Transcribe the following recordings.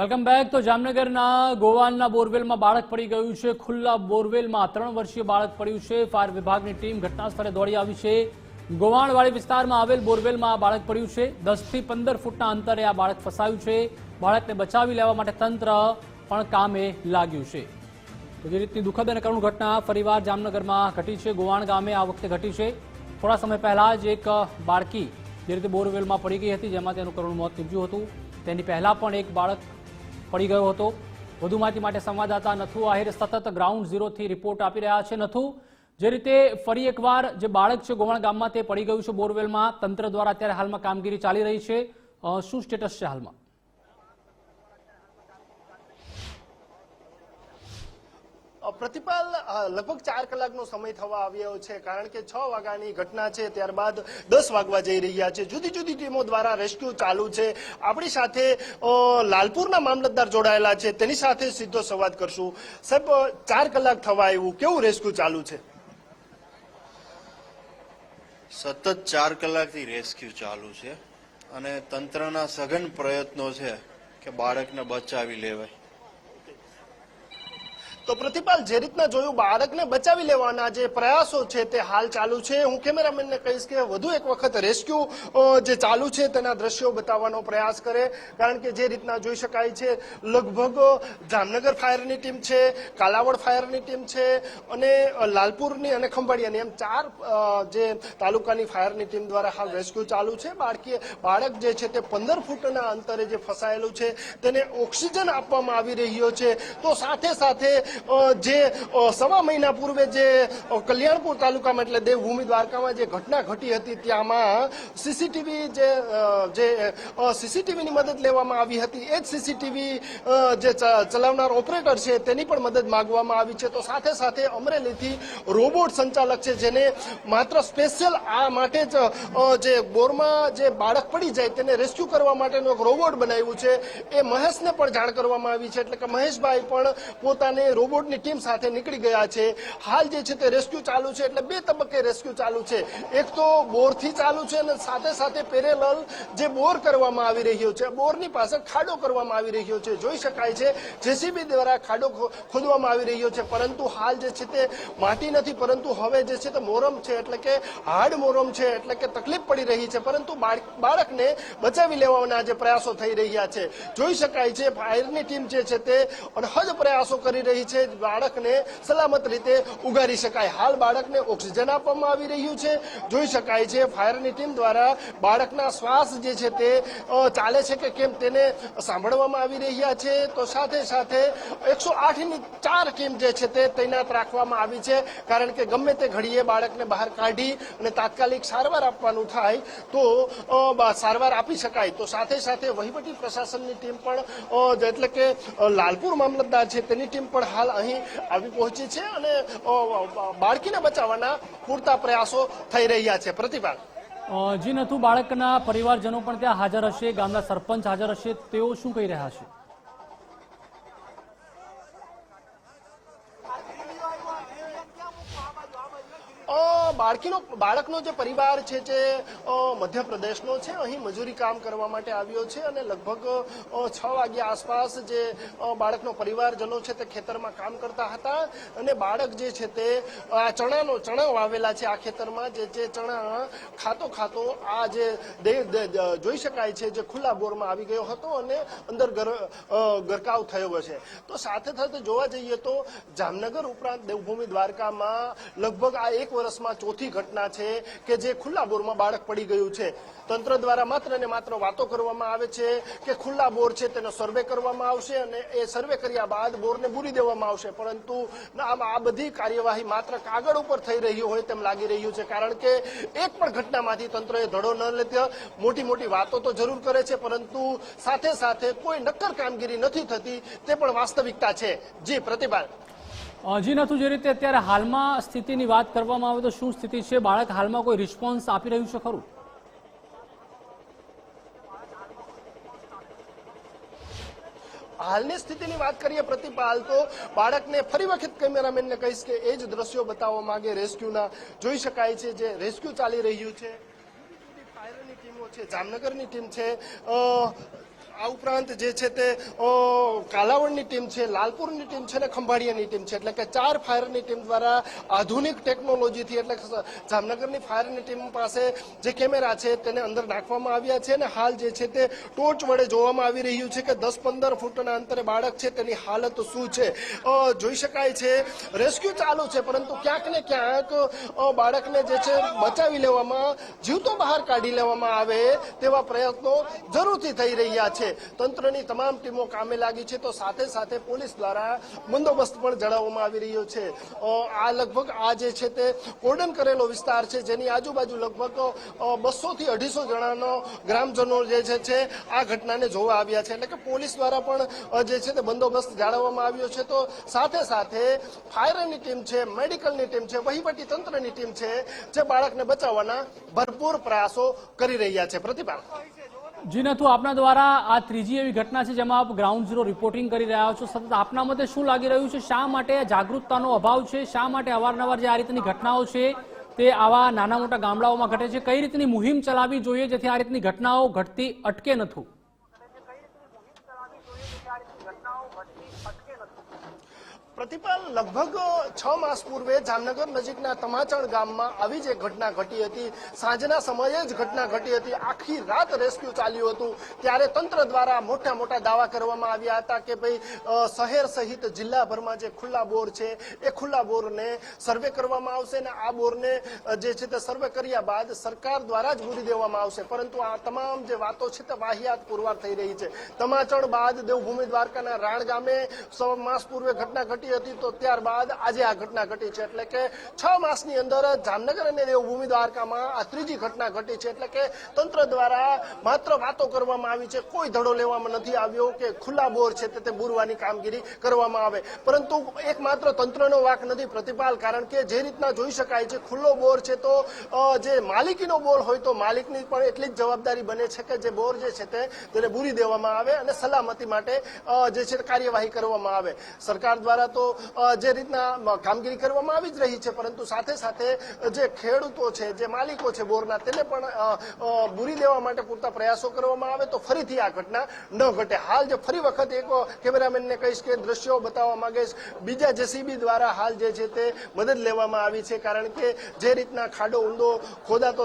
Welcome back તો જામનગરના ગોવાલના બોરવેલમાં બાળક પડી ગયું છે. ખુલ્લા બોરવેલમાં ત્રણ વર્ષીય બાળક પડ્યું છે. ફાયર વિભાગની ટીમ ઘટના સ્થળે દોડી આવી છે. ગોવાણવાડી વિસ્તારમાં આવેલ બોરવેલમાં આ બાળક પડ્યું છે. દસથી પંદર ફૂટના અંતરે આ બાળક ફસાયું છે. બાળકને બચાવી લેવા માટે તંત્ર પણ કામે લાગ્યું છે. જે રીતની દુઃખદ અને કરુણ ઘટના ફરીવાર જામનગરમાં ઘટી છે. ગોવાણ ગામે આ વખતે ઘટી છે. થોડા સમય પહેલા જ એક બાળકી જે રીતે બોરવેલમાં પડી ગઈ હતી, જેમાં તેનું કરુણ મોત નીપજ્યું હતું. તેની પહેલા પણ એક બાળક પડી ગયો હતો. વધુ માહિતી માટે સંવાદદાતા નથુ આહિર સતત ગ્રાઉન્ડ ઝીરોથી રિપોર્ટ આપી રહ્યા છે. નથુ, જે રીતે ફરી એકવાર જે બાળક છે ગોવાણ ગામમાં તે પડી ગયું છે બોરવેલમાં, તંત્ર દ્વારા અત્યારે હાલમાં કામગીરી ચાલી રહી છે. શું સ્ટેટસ છે હાલમાં? પ્રતિપાલ લગભગ ચાર કલાકનો સમય થવા આવ્યો છે કારણ કે છ વાગ્યાની ઘટના છે, ત્યારબાદ દસ વાગવા જઈ રહ્યા છે. જુદી જુદી ટીમો દ્વારા રેસ્ક્યુ ચાલુ છે. આપણી સાથે લાલપુરના મામલતદાર જોડાયેલા છે. તેની સાથે સીધો સંવાદ કરશું. સાહેબ ચાર કલાક થવા આવ્યું. કેવું રેસ્ક્યુ ચાલુ છે? સતત ચાર કલાકથી રેસ્ક્યુ ચાલુ છે અને તંત્રના સઘન પ્રયત્નો છે કે બાળકને બચાવી લેવાય. તો પ્રતિપાલ, જે રીતના જોયું, બાળકને બચાવી લેવાના જે પ્રયાસો છે તે હાલ ચાલુ છે. હું કેમેરામેનને કહીશ કે વધુ એક વખત રેસ્ક્યુ જે ચાલુ છે તેના દ્રશ્યો બતાવવાનો પ્રયાસ કરે. કારણ કે જે રીતના જોઈ શકાય છે, લગભગ જામનગર ફાયરની ટીમ છે, કાલાવડ ફાયરની ટીમ છે, અને લાલપુરની અને ખંભાળિયાની એમ ચાર જે તાલુકાની ફાયરની ટીમ દ્વારા હાલ રેસ્ક્યુ ચાલુ છે. બાળકી બાળક જે છે તે પંદર ફૂટના અંતરે જે ફસાયેલું છે, તેને ઓક્સિજન આપવામાં આવી રહ્યો છે. તો સાથે સાથે જે સવા મહિના પૂર્વે જે કલ્યાણપુર તાલુકામાં એટલે દેવભૂમિ દ્વારકામાં જે ઘટના ઘટી હતી ત્યાંમાં સીસીટીવી જે જે સીસીટીવીની મદદ લેવામાં આવી હતી. એ જ સીસીટીવી જે ચલાવનાર ઓપરેટર છે તેની પણ મદદ માગવામાં આવી છે. તો સાથે સાથે અમરેલીથી રોબોટ સંચાલક છે જેને માત્ર સ્પેશિયલ આ માટે જ જે બોરમાં જે બાળક પડી જાય તેને રેસ્ક્યુ કરવા માટેનું એક રોબોટ બનાવ્યું છે. એ મહેશને પણ જાણ કરવામાં આવી છે. એટલે કે મહેશભાઈ પણ પોતાને રોબોટની ટીમ સાથે નીકળી ગયા છે. હાલ જે છે તે રેસ્ક્યુ ચાલુ છે, એટલે બે તબક્કે રેસ્ક્યુ ચાલુ છે. એક તો બોરથી ચાલુ છે અને સાથે સાથે પેરેલલ જે બોર કરવામાં આવી રહ્યો છે, બોરની પાસે ખાડો કરવામાં આવી રહ્યો છે. જોઈ શકાય છે, જેસીબી દ્વારા ખાડો ખોદવામાં આવી રહ્યો છે. પરંતુ હાલ જે છે તે માટી નથી, પરંતુ હવે જે છે તે મોરમ છે, એટલે કે હાર્ડ મોરમ છે, એટલે કે તકલીફ પડી રહી છે. પરંતુ બાળ- બાળકને બચાવી લેવાના જે પ્રયાસો થઈ રહ્યા છે. જોઈ શકાય છે, ફાયરની ટીમ જે છે તે અનહદ પ્રયાસો કરી રહી છે. બાળકને સલામત રીતે ઉગારી શકાય. હાલ બાળકને ઓક્સિજન આપવામાં આવી રહ્યું છે. જોઈ શકાય છે, ફાયરની ટીમ દ્વારા બાળકના શ્વાસ જે છે તે ચાલે છે કે કેમ તેને સાંભળવામાં આવી રહ્યા છે. તો સાથે સાથે એકસો આઠની ચાર ટીમ જે છે તે તૈનાત રાખવામાં આવી છે. કારણ કે ગમે તે ઘડીએ બાળકને બહાર કાઢી અને તાત્કાલિક સારવાર આપવાનું થાય, તો સારવાર આપી શકાય. તો સાથે સાથે વહીવટી પ્રશાસનની ટીમ પણ એટલે કે લાલપુર મામલતદાર છે, તેની ટીમ પણ હાલ અહીં આવી પહોંચી છે અને બાળકીને બચાવવાના પૂરતા પ્રયાસો થઈ રહ્યા છે. પ્રતિભા. જી નથુ, બાળકના પરિવારજનો પણ ત્યાં હાજર હશે, ગામના સરપંચ હાજર હશે, તેઓ શું કહી રહ્યા છે? બાળકીનો, બાળકનો જે પરિવાર છે જે મધ્યપ્રદેશનો છે, અહીં મજૂરી કામ કરવા માટે આવ્યો છે અને લગભગ છ વાગ્યા આસપાસ જે બાળકનો પરિવારજનો છે તે ખેતરમાં કામ કરતા હતા અને બાળક જે છે તે, આ ચણાનો ચણા વાવેલા છે આ ખેતરમાં જે જે ચણા ખાતો ખાતો આ જે જોઈ શકાય છે જે ખુલ્લા બોરમાં આવી ગયો હતો અને અંદર ગર- ગરકાવ થયો છે. તો સાથે સાથે જોવા જઈએ તો જામનગર ઉપરાંત દેવભૂમિ દ્વારકામાં લગભગ આ એક વર્ષમાં ચોથી ઘટના છે કે જે ખુલ્લા બોરમાં બાળક પડી ગયું છે. તંત્ર દ્વારા માત્ર ને માત્ર વાતો કરવામાં આવે છે કે ખુલ્લા બોર છે તેનો સર્વે કરવામાં આવશે અને એ સર્વે કર્યા બાદ બોરને બૂરી દેવામાં આવશે. પરંતુ આ બધી કાર્યવાહી માત્ર કાગળ ઉપર થઈ રહી હોય તેમ લાગી રહ્યું છે. કારણ કે એક પણ ઘટનામાંથી તંત્રએ ધડો ન લેતો મોટી મોટી વાતો તો જરૂર કરે છે, પરંતુ સાથે સાથે કોઈ નક્કર કામગીરી નથી થતી તે પણ વાસ્તવિકતા છે. જી પ્રતિભા અ, જી રીતે અત્યારે હાલમાં સ્થિતિની વાત કરવામાં આવે તો શું સ્થિતિ છે? બાળક હાલમાં કોઈ રિસ્પોન્સ આપી રહ્યું છે ખરું? હાલની સ્થિતિની વાત કરીએ પ્રતિપાલ તો બાળકને ફરી વખત કેમેરામેનને કહીશ કે એ જ દ્રશ્યો બતાવવા માંગે. રેસ્ક્યુના જોઈ શકાય છે જે રેસ્ક્યુ ચાલી રહ્યું છે. ફાયરની ટીમો છે જામનગરની ટીમ છે. આ ઉપરાંત જે છે તે કાલાવડની ટીમ છે, લાલપુરની ટીમ છે અને ખંભાળિયાની ટીમ છે. એટલે કે ચાર ફાયરની ટીમ દ્વારા આધુનિક ટેકનોલોજીથી એટલે જામનગરની ફાયરની ટીમ પાસે જે કેમેરા છે તેને અંદર નાખવામાં આવ્યા છે અને હાલ જે છે તે ટોર્ચ વડે જોવામાં આવી રહ્યું છે કે દસ પંદર ફૂટના અંતરે બાળક છે તેની હાલત શું છે. જોઈ શકાય છે, રેસ્ક્યુ ચાલુ છે, પરંતુ ક્યાંક ને ક્યાંક બાળકને જે છે બચાવી લેવામાં, જીવતો બહાર કાઢી લેવામાં આવે તેવા પ્રયત્નો જરૂરથી થઈ રહ્યા છે. તંત્રની તમામ ટીમો કામે લાગી છે તો સાથે સાથે પોલીસ દ્વારા બંદોબસ્ત પણ જણાવવામાં આવી રહ્યો છે. આ લગભગ આ જે છે તે કોર્ડન કરેલો વિસ્તાર છે, જેની આજુબાજુ લગભગ બસો થી અઢીસો જણાનો ગ્રામજનો જે છે આ ઘટનાને જોવા આવ્યા છે. એટલે કે પોલીસ દ્વારા પણ જે છે તે બંદોબસ્ત જાળવવામાં આવ્યો છે. તો સાથે સાથે ફાયરની ટીમ છે, મેડિકલની ટીમ છે, વહીવટી તંત્રની ટીમ છે, જે બાળકને બચાવવાના ભરપૂર પ્રયાસો કરી રહ્યા છે. પ્રતિભા. જી નથુ આપના દ્વારા આ ત્રીજી એવી ઘટના છે જેમાં આપ ગ્રાઉન્ડ ઝીરો રિપોર્ટિંગ કરી રહ્યા છો. સતત આપના મતે શું લાગી રહ્યું છે? શા માટે જાગૃતતાનો અભાવ છે? શા માટે અવારનવાર જે આ રીતની ઘટનાઓ છે તે આવા નાના મોટા ગામડાઓમાં ઘટે છે? કઈ રીતની મુહિમ ચલાવવી જોઈએ જેથી આ રીતની ઘટનાઓ ઘટતી અટકે નથું પ્રતિપાલ લગભગ છ માસ પૂર્વે જામનગર નજીકના તમાચણ ગામમાં આવી જ એક ઘટના ઘટી હતી, સાંજના સમયે જ ઘટના ઘટી હતી, આખી રાત રેસ્ક્યુ ચાલ્યું હતું, ત્યારે તંત્ર દ્વારા મોટા મોટા દાવા કરવામાં આવ્યા હતા કે ભાઈ શહેર સહિત જિલ્લાભરમાં જે ખુલ્લા બોર છે, એ ખુલ્લા બોરને સર્વે કરવામાં આવશે અને આ બોરને જે છે તે સર્વે કર્યા બાદ સરકાર દ્વારા જ પૂરી દેવામાં આવશે. પરંતુ આ તમામ જે વાતો છે તે વાહિયાત પુરવાર થઈ રહી છે. તમાચણ બાદ દેવભૂમિ દ્વારકાના રાણ ગામે સો માસ પૂર્વે ઘટના ઘટી હતી, તો ત્યારબાદ આજે આ ઘટના ઘટી છે. એટલે કે છ માસની અંદર જામનગર અને દેવભૂમિ દ્વારકામાં આ ત્રીજી ઘટના ઘટી છે. એટલે કે તંત્ર દ્વારા માત્ર વાતો કરવામાં આવી છે. કોઈ ધડો લેવામાં નથી આવ્યો કે ખુલ્લા બોર છે તે બુરવાની કામગીરી કરવામાં આવે. પરંતુ એકમાત્ર તંત્રનો વાક નથી પ્રતિપાલ, કારણ કે જે રીતના જોઈ શકાય છે, ખુલ્લો બોર છે તો જે માલિકીનો બોર હોય તો માલિકની પણ એટલી જ જવાબદારી બને છે કે જે બોર જે છે તે તેને બુરી દેવામાં આવે અને સલામતી માટે જે છે કાર્યવાહી કરવામાં આવે. સરકાર દ્વારા તો અ, જે રીતના કામગીરી કરવામાં આવી જ રહી છે પરંતુ સાથે સાથે જે ખેડૂતો છે જે માલિકો છે બોરના તેને પણ બુરી દેવા માટે પૂરતા પ્રયાસો કરવામાં આવે તો ફરીથી આ ઘટના ન ઘટે. હાલ જે ફરી વખત એક કેમેરામેનને કહીશ કે દ્રશ્યો બતાવવા માંગીશ. બીજા જેસીબી દ્વારા હાલ જે છે તે મદદ લેવામાં આવી છે કારણ કે જે રીતના ખાડો ઊંડો ખોદાતો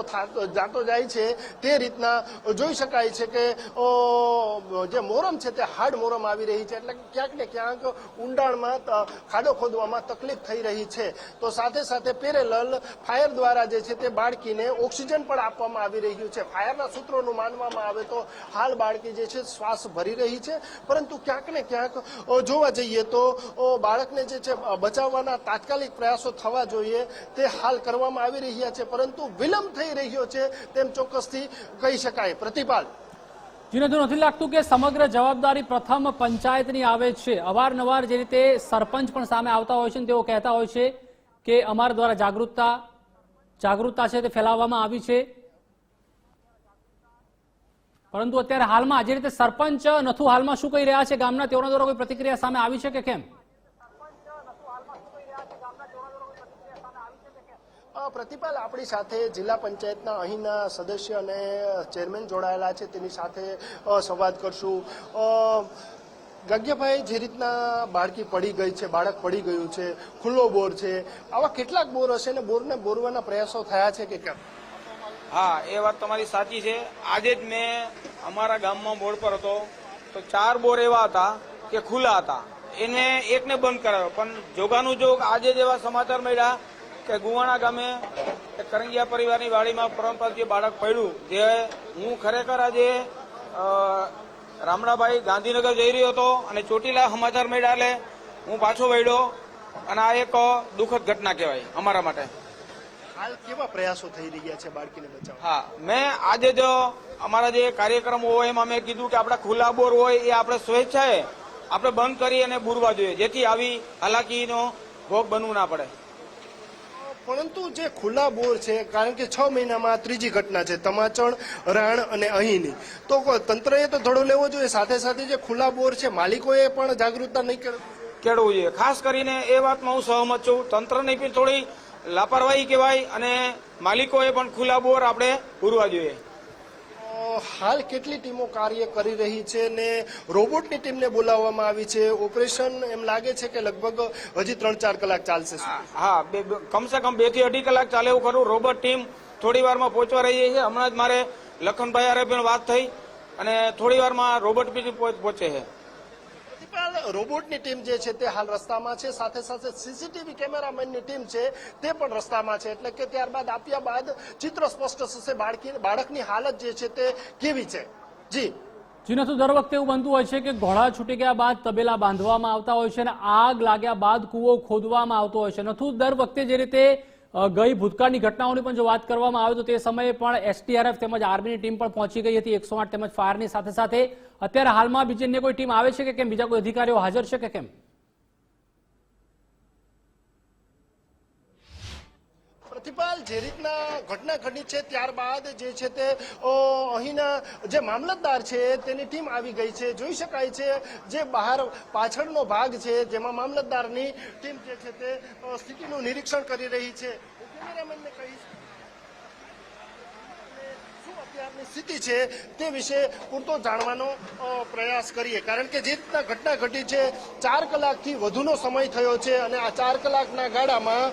જાતો જાય છે તે રીતના જોઈ શકાય છે કે જે મોરમ છે તે હાર્ડ મોરમ આવી રહી છે. એટલે ક્યાંક ને ક્યાંક ઊંડાણમાં ત- ખાડો ખોદવામાં તકલીફ થઈ રહી છે. તો સાથે સાથે પેરેલલ ફાયર દ્વારા જે છે તે બાળકીને ઓક્સિજન પણ આપવામાં આવી રહ્યું છે. ફાયરના સૂત્રોનું માનવામાં આવે તો હાલ બાળકી જે છે શ્વાસ ભરી રહી છે. પરંતુ ક્યાંક ને ક્યાંક જોવા જઈએ તો બાળકને જે છે બચાવવાના તાત્કાલિક પ્રયાસો થવા જોઈએ તે હાલ કરવામાં આવી રહ્યા છે. પરંતુ વિલંબ થઈ રહ્યો છે તેમ ચોક્કસથી કહી શકાય. પ્રતિપાલ. જી નથી લાગતું કે સમગ્ર જવાબદારી પ્રથમ પંચાયતની આવે છે. અવારનવાર જે રીતે સરપંચ પણ સામે આવતા હોય છે તેઓ કહેતા હોય છે કે અમારા દ્વારા જાગૃતતા જાગૃતતા છે તે ફેલાવવામાં આવી છે. પરંતુ અત્યારે હાલમાં જે રીતે સરપંચ નથુ હાલમાં શું કહી રહ્યા છે ગામના, તેઓના દ્વારા કોઈ પ્રતિક્રિયા સામે આવી છે કે કેમ? પ્રતિપાલ, આપણી સાથે જિલ્લા પંચાયતના અહીંના સદસ્ય અને ચેરમેન જોડાયેલા છે. તેની સાથે સંવાદ કરશું. ગગ્યભાઈ, જે રીતના બાળકી પડી ગઈ છે, બાળક પડી ગયું છે, ખુલ્લો બોર છે, આવા કેટલાક બોર હશે ને બોરને બોરવાના પ્રયાસો થયા છે કે કેમ? હા, એ વાત તમારી સાચી છે. આજે જ મેં અમારા ગામમાં બોર પર હતો. તો ચાર બોર એવા હતા કે ખુલ્લા હતા. એને એકને બંધ કરાયો. પણ જોગાનું જોગ આજે જ એવા સમાચાર મળ્યા કે ગુવાણા ગામે કરંગિયા પરિવારની વાડીમાં પરંપરાથી બાળક પડ્યું જે હું ખરેખર આજે રામણાભાઈ ગાંધીનગર જઈ રહ્યો હતો અને ચોટીલા સમાચાર મળ્યા એટલે હું પાછો વળ્યો અને આ એક દુઃખદ ઘટના કહેવાય અમારા માટે. હાલ કેવા પ્રયાસો થઈ રહ્યા છે બાળકીને બચાવવા? હા મેં આજે જો અમારા જે કાર્યક્રમ હોય એમાં મેં કીધું કે આપણા ખુલ્લા બોર હોય એ આપણે સ્વેચ્છાએ આપણે બંધ કરી અને બુરવા જોઈએ જેથી આવી હાલાકીનો ભોગ બનવું ના પડે. પરંતુ જે ખુલ્લા બોર છે, કારણ કે છ મહિનામાં ત્રીજી ઘટના છે, તમાચણ, રાણ અને અહીંની. તો તંત્રએ તો ધડો લેવો જોઈએ. સાથે સાથે જે ખુલ્લા બોર છે, માલિકોએ પણ જાગૃતતા નહીં કેળવવું જોઈએ. ખાસ કરીને એ વાતમાં હું સહમત છું. તંત્રની પણ થોડી લાપરવાહી કહેવાય અને માલિકોએ પણ ખુલ્લા બોર આપણે પૂરવા જોઈએ. હાલ કેટલી ટીમો કાર્ય કરી રહી છે ને રોબોટની ટીમને બોલાવવામાં આવી છે? ઓપરેશન એમ લાગે છે કે લગભગ હજી ત્રણ ચાર કલાક ચાલશે હા, બે કમસે કમ બેથી અઢી કલાક ચાલે એવું ખરું. રોબોટ ટીમ થોડી વારમાં પહોંચવા રહી છે. હમણાં જ મારે લખનભાઈ હારે પણ વાત થઈ અને થોડી વારમાં રોબોટ બી પહોંચ- છે. રોબોટની ટીમ જે છે તે હાલ રસ્તામાં છે. સાથે સાથે સીસીટીવી કેમેરામેનની ટીમ છે તે પણ રસ્તામાં છે. એટલે કે ત્યારબાદ આપ્યા બાદ ચિત્ર સ્પષ્ટ થશે. બાળકી, બાળકની હાલત જે છે તે કેવી છે? જી. જીના તો દર વખતે એવું બનતું હોય છે કે ઘોડા છૂટી ગયા બાદ તબેલા બાંધવામાં આવતા હોય છે અને આગ લાગ્યા બાદ કૂવો ખોદવામાં આવતો હોય છે. નથુ, દર વખતે જે રીતે ગઈ ભૂતકાળની ઘટનાઓની પણ જો વાત કરવામાં આવે તો તે સમયે પણ એસટીઆરએફ તેમજ આર્મીની ટીમ પણ પહોંચી ગઈ હતી. એકસો આઠ તેમજ ફાયરની સાથે સાથે અત્યારે હાલમાં બીજી કોઈ ટીમ આવે છે કે કેમ? બીજા કોઈ અધિકારીઓ હાજર છે કે કેમ? પ્રતિપાલ જે રીતના ઘટના ઘટી છે ત્યારબાદ જે છે તે અહીંના જે મામલતદાર છે, તેની ટીમ આવી ગઈ છે. જોઈ શકાય છે જે બહાર પાછળનો ભાગ છે, જેમાં મામલતદારની ટીમ જે છે તે સ્થિતિનું નિરીક્ષણ કરી રહી છે. કેમેરામેનને કહીશ. શું સ્થિતિ છે તે વિશે પૂરતો જાણવાનો પ્રયાસ કરીએ. કારણ કે જે રીતના ઘટના ઘટી છે, ચાર કલાકથી વધુનો સમય થયો છે અને આ ચાર કલાકના ગાળામાં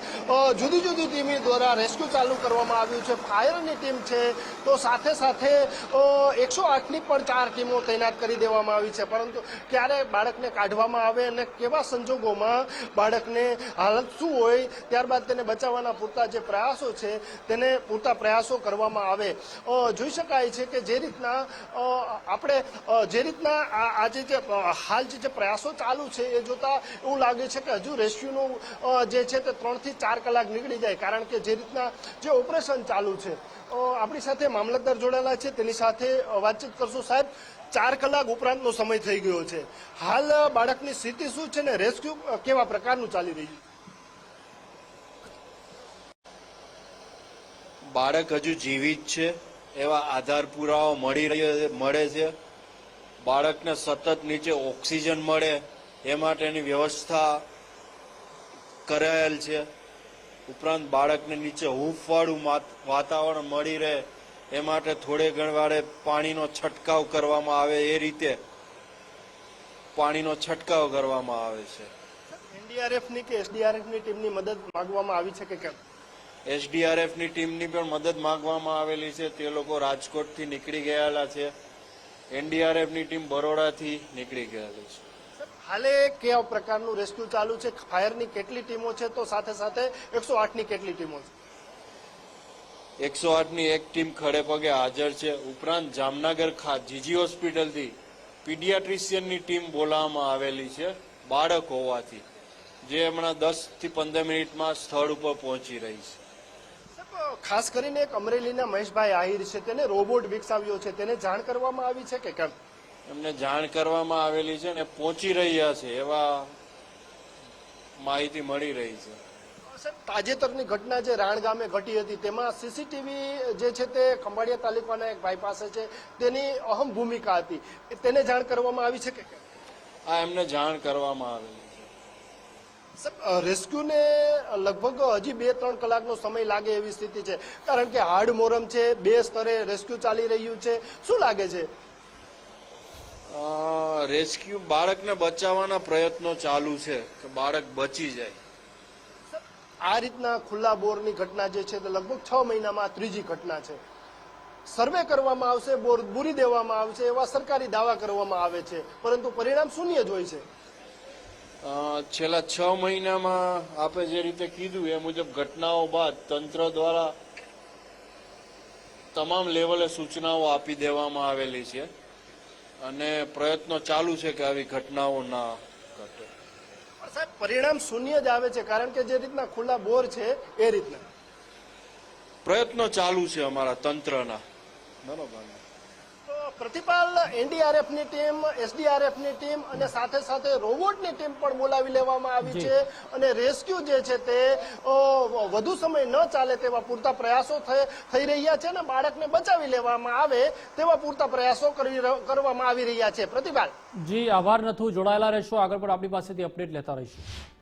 જુદી જુદી ટીમો દ્વારા રેસ્ક્યુ ચાલુ કરવામાં આવ્યું છે. ફાયરની ટીમ છે, તો સાથે સાથે એકસો આઠની પણ ચાર ટીમો તૈનાત કરી દેવામાં આવી છે. પરંતુ ક્યારે બાળકને કાઢવામાં આવે અને કેવા સંજોગોમાં બાળકને હાલત શું હોય, ત્યારબાદ તેને બચાવવાના પૂરતા જે પ્રયાસો છે, તેને પૂરતા પ્રયાસો કરવામાં આવે. જોઈ શકાય છે કે જે રીતના આપણે જે રીતના આજે જે હાલ જે પ્રયાસો ચાલુ છે એ જોતા એવું લાગે છે કે હજુ રેસ્ક્યુનું જે છે તે ત્રણથી ચાર કલાક નીકળી જાય. કારણ કે જે રીતના જે ઓપરેશન ચાલુ છે આપણી સાથે મામલતદાર જોડાયેલા છે. તેની સાથે વાતચીત કરશું. સાહેબ, ચાર કલાક ઉપરાંતનો સમય થઈ ગયો છે. હાલ બાળકની સ્થિતિ શું છે ને રેસ્ક્યુ કેવા પ્રકારનું ચાલી રહ્યું બાળક હજુ જીવિત છે. એવા આધાર પુરાવા મળી રહ્યો મળે છે. બાળકને સતત નીચે ઓક્સિજન મળે, એ માટેની વ્યવસ્થા કરાયેલ છે. ઉપરાંત બાળકને નીચે હૂંફવાળું વાતાવરણ મળી રહે, એ માટે થોડે ઘણવારે પાણીનો છંટકાવ કરવામાં આવે, એ રીતે પાણીનો છંટકાવ કરવામાં આવે છે. એનડીઆરએફની કે એસડીઆરએફની ટીમની મદદ માંગવામાં આવી છે કે કેમ? એસડીઆરએફની ટીમની પણ મદદ માંગવામાં આવેલી છે. તે લોકો રાજકોટથી નીકળી ગયેલા છે. એનડીઆરએફની ટીમ બરોડાથી નીકળી ગયેલી છે. હાલે કેવા પ્રકારનું રેસ્ક્યુ ચાલુ છે? ફાયરની કેટલી ટીમો છે? તો સાથે સાથે એકસો આઠની કેટલી ટીમો છે? એકસો આઠની એક ટીમ ખડે પગે હાજર છે. ઉપરાંત જામનગર ખા જીજી હોસ્પિટલથી પીડિયાટ્રિશિયનની ટીમ બોલાવવામાં આવેલી છે બાળક હોવાથી જે હમણાં દસથી પંદર મિનિટમાં સ્થળ ઉપર પહોંચી રહી છે. ખાસ કરીને એક અમરેલીના મહેશભાઈ આહિર છે તેને રોબોટ વિકસાવ્યો છે. તેને જાણ કરવામાં આવી છે કે કેમ? એમને જાણ કરવામાં આવેલી છે ને પહોંચી રહ્યા છે એવા માહિતી મળી રહી છે. તાજેતરની ઘટના જે રાણ ગામે ઘટી હતી તેમાં સીસીટીવી જે છે તે ખંભાળિયા તાલુકાના એક ભાઈ પાસે છે તેની અહમ ભૂમિકા હતી. તેને જાણ કરવામાં આવી છે કે આ એમને જાણ કરવામાં આવેલી રેસ્ક્યુને લગભગ હજી બે ત્રણ કલાકનો સમય લાગે એવી સ્થિતિ છે. કારણ કે હાડ મોરમ છે બે સ્તરે રેસ્ક્યુ ચાલી રહ્યું છે. શું લાગે છે? રેસ્ક્યુ બાળકને બચાવવાના પ્રયત્નો ચાલુ છે કે બાળક બચી જાય. આ રીતના ખુલ્લા બોરની ઘટના જે છે તે લગભગ છ મહિનામાં ત્રીજી ઘટના છે. સર્વે કરવામાં આવશે બોર બુરી દેવામાં આવશે એવા સરકારી દાવા કરવામાં આવે છે. પરંતુ પરિણામ શૂન્ય જ હોય છે. છેલ્લા છ મહિનામાં આપે જે રીતે કીધું એ મુજબ ઘટનાઓ બાદ તંત્ર દ્વારા તમામ લેવલે સૂચનાઓ આપી દેવામાં આવેલી છે અને પ્રયત્નો ચાલુ છે કે આવી ઘટનાઓ ના ઘટે. સાહેબ પરિણામ શૂન્ય જ આવે છે કારણ કે જે રીતના ખુલ્લા બોર છે એ રીતના. પ્રયત્નો ચાલુ છે અમારા તંત્રના. બરોબર પ્રતિપાલ એનડીઆરએફની ટીમ એસડીઆરએફની ટીમ અને સાથે સાથે રોબોટની ટીમ પણ બોલાવી લેવામાં આવી છે અને રેસ્ક્યુ જે છે તે વધુ સમય ન ચાલે તેવા પૂરતા પ્રયાસો થઈ રહ્યા છે અને બાળકને બચાવી લેવામાં આવે તેવા પૂરતા પ્રયાસો કરી કરવામાં આવી રહ્યા છે. પ્રતિપાલ. જી આભાર. નથુ જોડાયેલા રહેશો. આગળ પણ આપણી પાસેથી અપડેટ લેતા રહીશું.